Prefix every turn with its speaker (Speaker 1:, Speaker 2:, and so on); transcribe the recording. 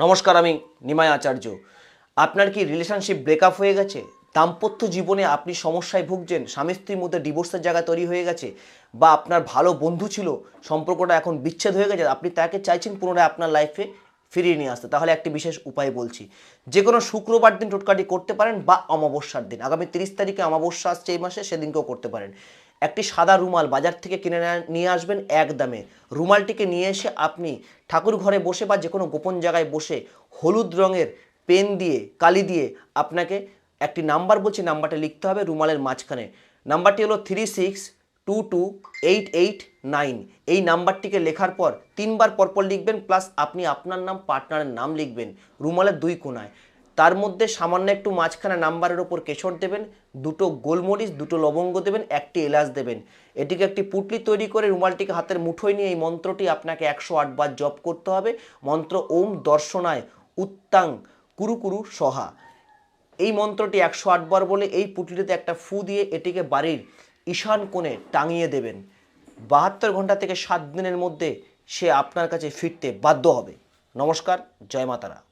Speaker 1: নমস্কার, আমি নিমাই আচার্য। আপনার কি রিলেশনশিপ ব্রেকআপ হয়ে গেছে? দাম্পত্য জীবনে আপনি সমস্যায় ভুগছেন, স্বামী স্ত্রীর মধ্যে ডিভোর্সের জায়গা তৈরি হয়ে গেছে, বা আপনার ভালো বন্ধু ছিল, সম্পর্কটা এখন বিচ্ছেদ হয়ে গেছে, আপনি তাকে চাইছেন পুনরায় আপনার লাইফে ফিরিয়ে নিয়ে আসতে। তাহলে একটি বিশেষ উপায় বলছি। যে কোনো শুক্রবার দিন টোটকাটি করতে পারেন, বা অমাবস্যার দিন। আগামী তিরিশ তারিখে অমাবস্যা আসছে এই মাসে, সেদিনকেও করতে পারেন। একটি সাদা রুমাল বাজার থেকে কিনে নিয়ে আসবেন এক দামে। রুমালটিকে নিয়ে এসে আপনি ঠাকুর ঘরে বসে বা যে কোনো গোপন জায়গায় বসে হলুদ রঙের পেন দিয়ে, কালি দিয়ে আপনাকে একটি নাম্বার বলছি, নাম্বারটা লিখতে হবে রুমালের মাঝখানে। নাম্বারটি হলো three six two two eight eight nine. এই নাম্বারটিকে লেখার পর তিনবার পরপর লিখবেন, প্লাস আপনি আপনার নাম, পার্টনারের নাম লিখবেন রুমালের দুই কোনায়। তার মধ্যে সামান্য একটু মাঝখানে নাম্বারের ওপর কেশর দেবেন, দুটো গোলমরিচ, দুটো লবঙ্গ দেবেন, একটি এলাচ দেবেন। এটিকে একটি পুটলি তৈরি করে রুমালটিকে হাতের মুঠোয় নিয়ে এই মন্ত্রটি আপনাকে একশো আটবার জপ করতে হবে। মন্ত্র ওম দর্শনায় উত্তাং কুরু কুরু সহা। এই মন্ত্রটি একশো আটবার বলে এই পুটলিতে একটা ফু দিয়ে এটিকে বাড়ির ঈশান কোণে টাঙিয়ে দেবেন। বাহাত্তর ঘণ্টা থেকে সাত দিনের মধ্যে সে আপনার কাছে ফিরতে বাধ্য হবে। নমস্কার, জয় মাতারা।